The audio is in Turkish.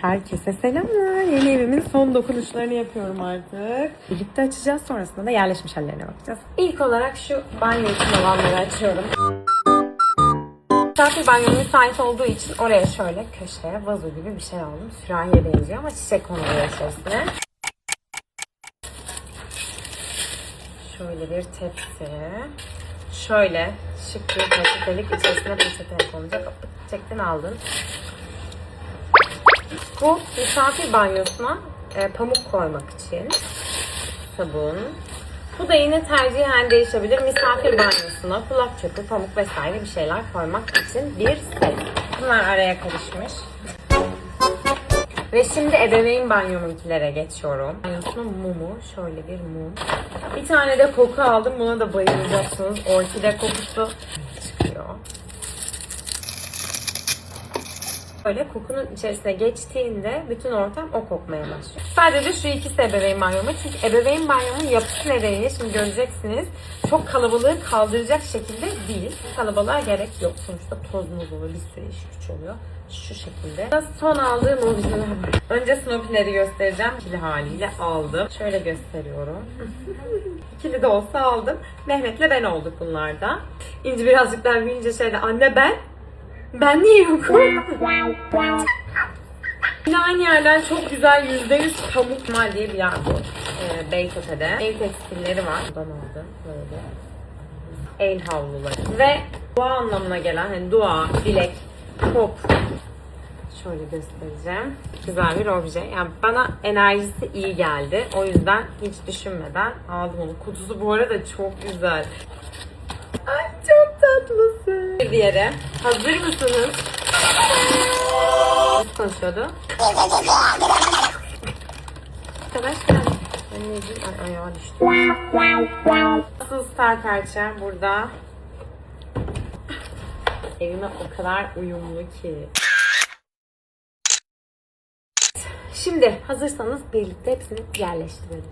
Herkese selamlar. Yeni evimin son dokunuşlarını yapıyorum artık. Birlikte açacağız. Sonrasında da yerleşmiş hallerine bakacağız. İlk olarak şu banyo için olanları açıyorum. Misafir banyo müsait olduğu için oraya şöyle köşeye vazo gibi bir şey aldım. Sürahiye benziyor ama çiçek konuluyor içerisine. Şöyle bir tepsi. Şöyle şık bir peçetelik içerisine peçete konacak. Çektin aldın. Bu misafir banyosuna e, pamuk koymak için sabun. Bu da yine tercihen değişebilir. Misafir banyosuna kulak çöpü, pamuk vesaire bir şeyler koymak için bir set. Bunlar araya karışmış. Ve şimdi ebeveyn banyomunkilere geçiyorum. Banyosunun mumu, şöyle bir mum. Bir tane de koku aldım. Buna da bayılacaksınız. Orkide kokusu çıkıyor. Böyle kokunun içerisine geçtiğinde bütün ortam o kokmaya başlıyor. Sadece şu ikisi ebeveyn banyomu. Çünkü ebeveyn banyomun yapısı nedeniyle şimdi göreceksiniz. Çok kalabalığı kaldıracak şekilde değil. Kalabalığa gerek yok. Sonuçta toz muz oluyor. Bir sürü iş güç oluyor. Şu şekilde. Son aldığım orijinal. Önce Snoopy'leri göstereceğim. İkili haliyle aldım. Şöyle gösteriyorum. İkili de olsa aldım. Mehmet'le ben olduk bunlarda. İnci birazcık daha büyüyünce şeyde anne ben ben niye yokum? Yine aynı yerden çok güzel %100 pamuk mal diye bir yer bu. Ee, Beytepe'de. El tekstilleri var. Buradan aldım. Böyle. El havluları. Ve dua anlamına gelen hani dua, dilek, top. Şöyle göstereceğim. Güzel bir obje. Yani bana enerjisi iyi geldi. O yüzden hiç düşünmeden aldım onu. Kutusu bu arada çok güzel. Ay çok tatlısın. Diğeri. Hazır mısınız? Nasıl konuşuyordu? Arkadaşlar. Anneciğim ay ayağa düştü. Nasıl star parça burada? Evime o kadar uyumlu ki. Şimdi hazırsanız birlikte hepsini yerleştirelim.